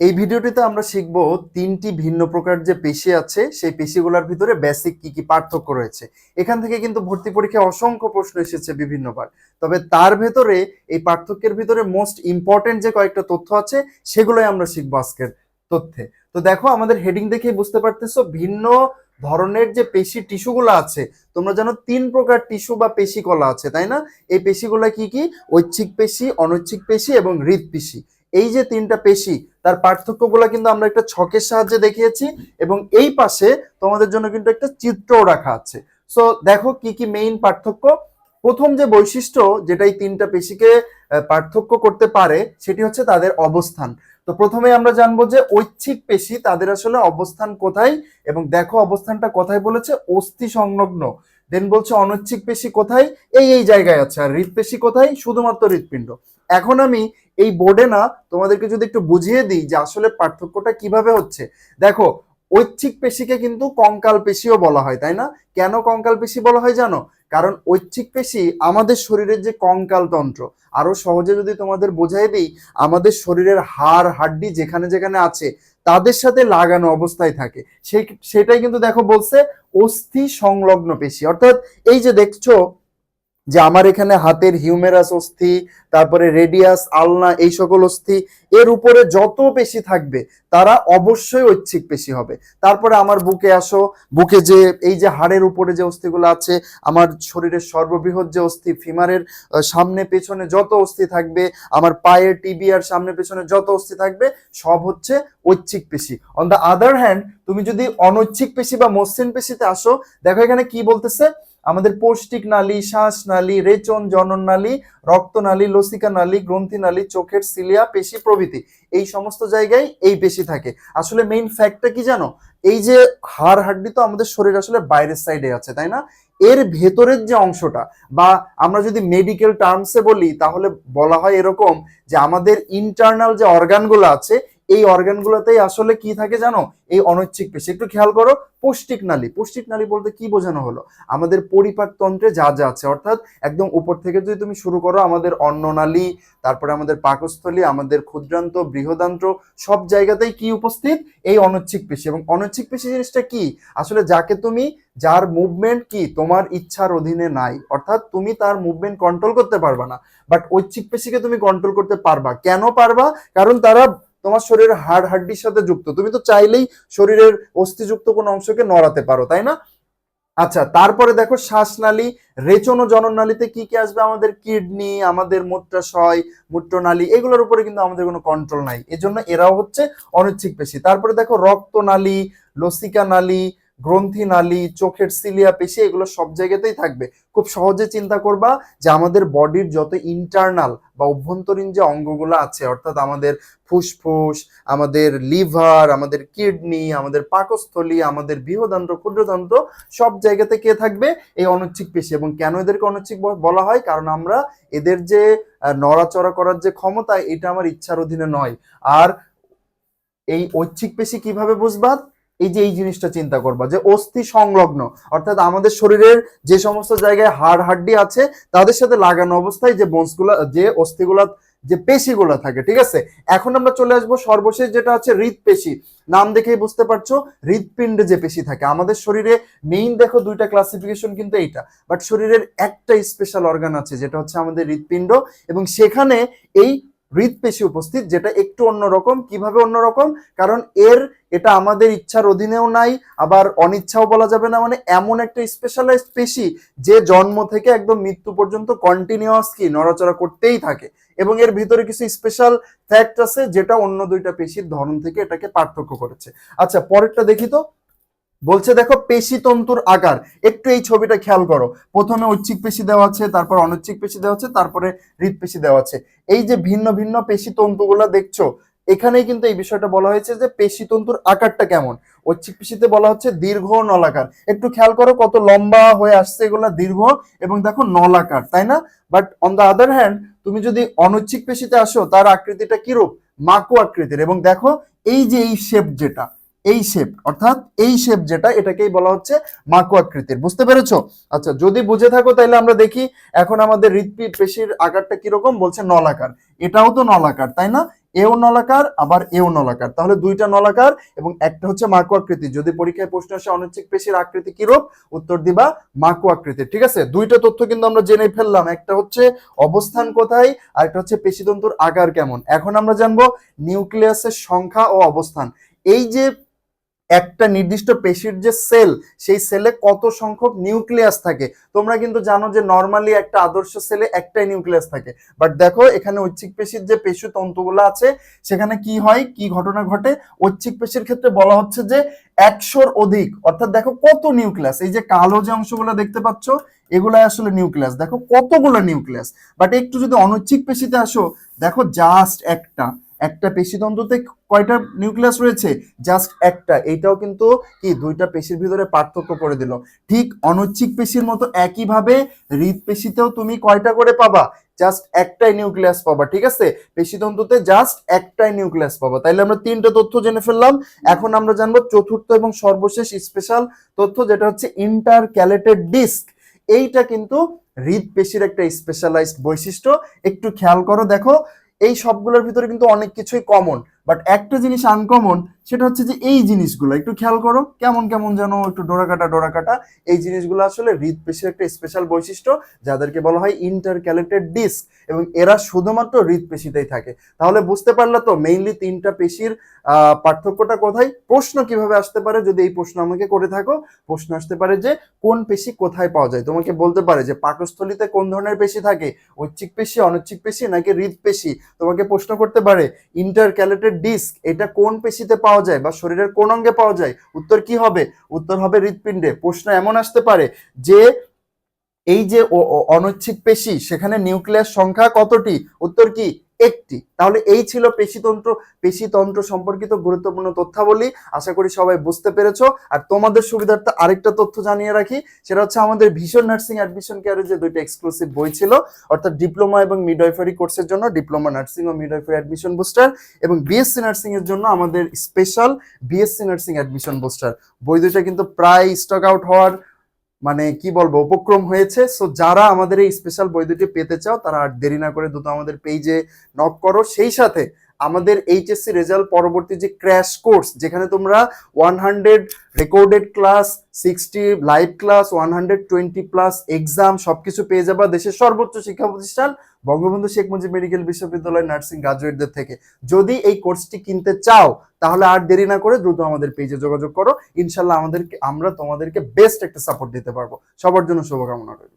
এই ভিডিওটিতে আমরা শিখব তিনটি ভিন্ন প্রকার যে পেশি আছে, সেই পেশিগুলোর ভিতরে বেসিক কি কি পার্থক্য রয়েছে। এখান থেকে কিন্তু ভর্তি পরীক্ষায় অসংখ্য প্রশ্ন এসেছে বিভিন্নবার। তবে তার ভেতরে এই পার্থক্যের ভিতরে মোস্ট ইম্পর্টেন্ট যে কয়েকটা তথ্য আছে, সেগুলোই আমরা শিখব আজকের তথ্যে। তো দেখো, আমাদের হেডিং দেখেই বুঝতে পারতেছো, ভিন্ন ধরনের যে পেশি টিস্যুগুলো আছে, তোমরা জানো তিন প্রকার টিস্যু বা পেশি কলা আছে, তাই না? এই পেশিগুলো কি কি? ঐচ্ছিক পেশি, অনৈচ্ছিক পেশি এবং হৃদপেশি এই যে তিনটা পেশি তার পার্থক্যগুলো কিন্তু আমরা একটা ছকের সাহায্যে দেখিয়েছি এবং এই পাশে তোমাদের জন্য কিন্তু একটা চিত্রও রাখা আছে। সো দেখো কি কি মেইন পার্থক্য। প্রথম যে বৈশিষ্ট্য যেটা এই তিনটা পেশিকে পার্থক্য করতে পারে, সেটি হচ্ছে তাদের অবস্থান। তো প্রথমে আমরা জানব যে ঐচ্ছিক পেশি তাদের আসলে অবস্থান কোথায় এবং দেখো অবস্থানটা কোথায় বলেছে, অস্থি সংলগ্ন। দেন বলছে অনৈচ্ছিক পেশি কোথায়? এই এই জায়গায় আছে। আর হৃদপেশি কোথায়? শুধুমাত্র হৃৎপিণ্ড। এখন আমি এই বোর্ডে না তোমাদেরকে যদি একটু বুঝিয়ে দিই যে আসলে পার্থক্যটা কীভাবে হচ্ছে। দেখো, ঐচ্ছিক পেশিকে কিন্তু কঙ্কাল পেশিও বলা হয়, তাই না? কেন কঙ্কাল পেশি বলা হয় জানো? কারণ ঐচ্ছিক পেশি আমাদের শরীরের যে কঙ্কাল তন্ত্র, আরও সহজে যদি তোমাদের বোঝাই দিই, আমাদের শরীরের হাড়, হাড্ডি যেখানে যেখানে আছে, তাদের সাথে লাগানো অবস্থায় থাকে। সেই, সেটাই কিন্তু দেখো বলছে অস্থি সংলগ্ন পেশি। অর্থাৎ এই যে দেখছ যে আমার এখানে হাতের হিউমেরাস অস্থি, তারপরে রেডিয়াস, আলনা, এই সকল অস্থি, এর উপরে যত পেশি থাকবে, তারা অবশ্যই ঐচ্ছিক পেশি হবে। তারপরে আমার বুকে আসো, বুকে যে, এই যে হাড়ের উপরে যে অস্থিগুলো আছে, আমার শরীরের সর্ববৃহৎ যে অস্থি, ফিমারের সামনে পেছনে যত অস্থি থাকবে, আমার পায়ের টিবিয়ার সামনে পেছনে যত অস্থি থাকবে, সব হচ্ছে ঐচ্ছিক পেশি। অন দ্য আদার হ্যান্ড তুমি যদি অনৈচ্ছিক পেশি বা মসৃণ পেশিতে আসো, দেখো এখানে কি বলতেছে? আমাদের পৌষ্টিক নালী, শ্বাস নালী, রেচন, জনন নালী রক্তনালী লসিকা নালী, গ্রন্থি নালী, চোখের সিলিয়া, পেশি প্রভৃতি। এই সমস্ত জায়গায় এই পেশি থাকে। আসলে মেইন ফ্যাক্টটা কি জানো? এই যে হাড় হাড্ডি তো আমাদের শরীর আসলে বাইরের সাইডে আছে, তাই না? এর ভেতরের যে অংশটা, বা আমরা যদি মেডিকেল টার্মসে বলি, তাহলে বলা হয় এরকম যে আমাদের ইন্টারনাল যে অর্গানগুলো আছে এই অর্গানগুলোতেই আসলে কি থাকে জানো? এই অনৈচ্ছিক পেশি। একটু খেয়াল করো, পৌষ্টিক নালী। পৌষ্টিক নালী বলতে কি বোঝানো হলো? আমাদের পরিপাক তন্ত্রে যা যা আছে, অর্থাৎ একদম উপর থেকে যদি তুমি শুরু করো, আমাদের অন্ননালী তারপরে আমাদের পাকস্থলী, আমাদের ক্ষুদ্রান্ত, বৃহদান্ত্র, সব জায়গাতেই কি উপস্থিত? এই অনৈচ্ছিক পেশি। এবং অনৈচ্ছিক পেশি জিনিসটা কি? আসলে যাকে তুমি, যার মুভমেন্ট কি তোমার ইচ্ছার অধীনে নাই, অর্থাৎ তুমি তার মুভমেন্ট কন্ট্রোল করতে পারবা না। বাট ঐচ্ছিক পেশিকে তুমি কন্ট্রোল করতে পারবা। কেন পারবা? কারণ তারা তোমার শরীরের হাড় হাড্ডির সাথে যুক্ত। তুমি তো চাইলেই শরীরের অস্থিযুক্ত কোনো অংশকে নড়াতে পারো, তাই না? আচ্ছা তারপরে দেখো শ্বাসনালী, রেচন ও জননালীতে কি কি আসবে? আমাদের কিডনি, আমাদের মূত্রাশয়, মূত্রনালী, এগুলোর উপরে কিন্তু আমাদের কোনো কন্ট্রোল নাই। এজন্য এরাও হচ্ছে অনিচ্ছিক পেশি। তারপরে দেখো রক্তনালী লসিকা নালী গ্রন্থি নালী চোখের সিলিয়া, পেশি, এগুলো সব জায়গাতেই থাকবে। খুব সহজে চিন্তা করবা যে আমাদের বডির যত ইন্টারনাল বা অভ্যন্তরীণ যে অঙ্গগুলো আছে, অর্থাৎ আমাদের ফুসফুস, আমাদের লিভার, আমাদের কিডনি, আমাদের পাকস্থলী, আমাদের বৃহদান্ত্র, ক্ষুদ্রতন্ত্র, সব জায়গাতে কে থাকবে? এই অনৈচ্ছিক পেশি। এবং কেন এদেরকে অনৈচ্ছিক বলা হয়? কারণ আমরা এদের যে নড়াচড়া করার যে ক্ষমতা, এটা আমার ইচ্ছার অধীনে নয়। আর এই ঐচ্ছিক পেশি কীভাবে বুঝবা? এই যে এই জিনিসটা চিন্তা করবা, যে অস্থি সংলগ্ন, অর্থাৎ আমাদের শরীরের যে সমস্ত জায়গায় হাড় হাড্ডি আছে, তাদের সাথে লাগানো অবস্থায় যে বোনসগুলা, যে অস্থিগুলা, যে পেশিগুলো থাকে, ঠিক আছে? এখন আমরা চলে আসব সর্বশেষ যেটা হচ্ছে হৃদপেশি নাম দেখেই বুঝতে পারছ হৃদপিণ্ডে যে পেশি থাকে। আমাদের শরীরে মেইন দেখো দুইটা ক্লাসিফিকেশন কিন্তু এইটা বাট শরীরের একটা স্পেশাল অর্গান আছে, যেটা হচ্ছে আমাদের হৃদপিণ্ড এবং সেখানে এই হৃদপেশি উপস্থিত, যেটা একটু অন্যরকম। কীভাবে অন্যরকম? কারণ এর এটা আমাদের ইচ্ছার অধীনেও নাই, আবার অনিচ্ছাও বলা যাবে না। মানে এমন একটা স্পেশালাইজড পেশি যে জন্ম থেকে একদম মৃত্যু পর্যন্ত কন্টিনিউয়াস কি নড়াচড়া করতেই থাকে। এবং এর ভিতরে কিছু স্পেশাল ফ্যাক্ট আছে, যেটা অন্য দুইটা পেশির ধরন থেকে এটাকে পার্থক্য করেছে। আচ্ছা পরেরটা দেখি তো। বলছে, দেখো, পেশি তন্তুর আকার। একটু এই ছবিটা খেয়াল করো। প্রথমে ঐচ্ছিক পেশি দেওয়া আছে, তারপর অনৈচ্ছিক পেশি দেওয়া আছে, তারপরে হৃদপেশি দেওয়া আছে। এই যে ভিন্ন ভিন্ন পেশি তন্তুগুলো দেখছ, এখানেই কিন্তু এই বিষয়টা বলা হয়েছে যে পেশি তন্তুর আকারটা কেমন। ঐচ্ছিক পেশিতে বলা হচ্ছে দীর্ঘ নলাকার। একটু খেয়াল করো, কত লম্বা হয়ে আসছে এগুলা দীর্ঘ এবং দেখো নলাকার, তাই না? But on the other hand তুমি যদি অনৈচ্ছিক পেশিতে আসো, তার আকৃতিটা কিরূপ? মাকু আকৃতির। এবং দেখো, এই যে এই শেপ যেটা এই শেপ অর্থাৎ এই শেপ যেটা, এটাকেই বলা হচ্ছে মাকু আকৃতির। বুঝতে পেরেছ? আচ্ছা যদি বুঝে থাকো তাহলে আমরা দেখি এখন আমাদের হৃদপি পেশির আকারটা কীরকম? বলছে নলাকার। এটাও তো নলাকার, তাই না? এও নলাকার, আবার এও নলাকার। তাহলে দুইটা নলাকার এবং একটা হচ্ছে মাকু আকৃতি। যদি পরীক্ষায় প্রশ্ন আসে অনিচ্ছিক পেশির আকৃতি কিরূপ? উত্তর দিবা, মাকু আকৃতি ঠিক আছে? দুইটা তথ্য কিন্তু আমরা জেনে ফেললাম। একটা হচ্ছে অবস্থান কোথায়, আর একটা হচ্ছে পেশিতন্তুর আকার কেমন। এখন আমরা জানব নিউক্লিয়াসের সংখ্যা ও অবস্থান। এই যে একটা নির্দিষ্ট পেশির যে সেল, সেই সেলে কত সংখ্যক নিউক্লিয়াস থাকে? তোমরা কিন্তু জানো যে নর্মালি একটা আদর্শ সেলে একটাই নিউক্লিয়াস থাকে। বাট দেখো, এখানে ঐচ্ছিক পেশির যে পেশি তন্তুগুলো আছে, সেখানে কি হয়, কি ঘটনা ঘটে? ঐচ্ছিক পেশির ক্ষেত্রে বলা হচ্ছে যে একশোর অধিক, অর্থাৎ দেখো কত নিউক্লিয়াস? এই যে কালো যে অংশগুলো দেখতে পাচ্ছ, এগুলাই আসলে নিউক্লিয়াস। দেখো কতগুলো নিউক্লিয়াস? বাট একটু যদি অনৈচ্ছিক পেশিতে আসো, দেখো জাস্ট একটা। একটা পেশিতন্ত্রতে কয়টা নিউক্লিয়াস রয়েছে? জাস্ট একটা। এইটাও কিন্তু কি দুইটা পেশির ভিতরে পার্থক্য করে দিল। ঠিক অনৈচ্ছিক পেশির মতো একইভাবে হৃদপেশিতেও তুমি কয়টা করে পাবা? জাস্ট একটাই নিউক্লিয়াস পাবা, ঠিক আছে? পেশিতন্ত্রতে জাস্ট একটাই নিউক্লিয়াস পাবা। তাইলে আমরা তিনটা তথ্য জেনে ফেললাম। এখন আমরা জানব চতুর্থ এবং সর্বশেষ স্পেশাল তথ্য, যেটা হচ্ছে ইন্টার ক্যালেটেড ডিস্ক এইটা কিন্তু হৃদপেশির একটা স্পেশালাইজড বৈশিষ্ট্য। একটু খেয়াল করো, দেখো। এই সবগুলোর ভিতরে কিন্তু অনেক কিছুই কমন বাট একটা জিনিস আনকমন সেটা হচ্ছে যে এই জিনিসগুলো, একটু খেয়াল করো, কেমন কেমন যেন একটু ডোরা কাটা ডোরা কাটা এই জিনিসগুলো আসলে হৃদপেশির একটা স্পেশাল বৈশিষ্ট্য, যাদেরকে বলা হয় ইন্টারক্যালেটেড ডিস্ক এবং এরা শুধুমাত্র হৃদপেশিতেই থাকে। তাহলে বুঝতে পারলে তো মেইনলি তিনটা পেশির পার্থক্যটা কোথায়? প্রশ্ন কীভাবে আসতে পারে যদি এই প্রশ্ন আমাকে করে থাকো? প্রশ্ন আসতে পারে যে কোন পেশি কোথায় পাওয়া যায়? তোমাকে বলতে পারে যে পাকস্থলিতে কোন ধরনের পেশি থাকে? ঐচ্ছিক পেশি, অনৈচ্ছিক পেশি নাকি হৃদপেশি? তোমাকে প্রশ্ন করতে পারে ইন্টারক্যালেটেড ডিস্ক এটা কোন পেশিতে পাওয়া যায় বা শরীরের কোন অঙ্গে পাওয়া যায়? উত্তর কি হবে? উত্তর হবে হৃৎপিণ্ডে। প্রশ্ন এমন আসতে পারে যে এই যে অনৈচ্ছিক পেশি, সেখানে নিউক্লিয়াস সংখ্যা কতটি? উত্তর কি? একটি। তাহলে এই ছিল পেশিতন্ত্র পেশিতন্ত্র সম্পর্কিত গুরুত্বপূর্ণ তথ্যাবলী। আশা করি সবাই বুঝতে পেরেছ। আর তোমাদের সুবিধার্থে আরেকটা তথ্য জানিয়ে রাখি, সেটা হচ্ছে আমাদের ভীষণ নার্সিং অ্যাডমিশন কেয়ারের যে দুইটা এক্সক্লুসিভ বই ছিল, অর্থাৎ ডিপ্লোমা এবং মিডওয়াইফারি কোর্সের জন্য ডিপ্লোমা নার্সিং ও মিডওয়াইফারি অ্যাডমিশন বুস্টার এবং বিএসসি নার্সিং এর জন্য আমাদের special BSc nursing admission booster বই দুইটা কিন্তু প্রায় স্টক আউট হওয়ার মানে কি বলব, উপক্রম হয়েছে। সো যারা আমাদের এই স্পেশাল বই দুটি পেতে চাও, তারা আর দেরি না করে দ্রুত আমাদের পেজে নক করো। সেই সাথে আমাদের এইচএসসি রেজাল্ট পরবর্তী যে ক্র্যাশ কোর্স যেখানে তোমরা one hundred recorded class sixty live class one hundred twenty plus exam সবকিছু পেয়ে যাবা দেশের সর্বোচ্চ শিক্ষা প্রতিষ্ঠান বঙ্গবন্ধু শেখ মুজিব মেডিকেল বিশ্ববিদ্যালয় নার্সিং গ্রাজুয়েটদের থেকে। যদি এই কোর্সটি কিনতে চাও, তাহলে আর দেরি না করে দ্রুত আমাদের পেজে যোগাযোগ করো। ইনশাল্লাহ আমাদেরকে, আমরা তোমাদেরকে বেস্ট একটা সাপোর্ট দিতে পারব। সবার জন্য শুভকামনা রইল।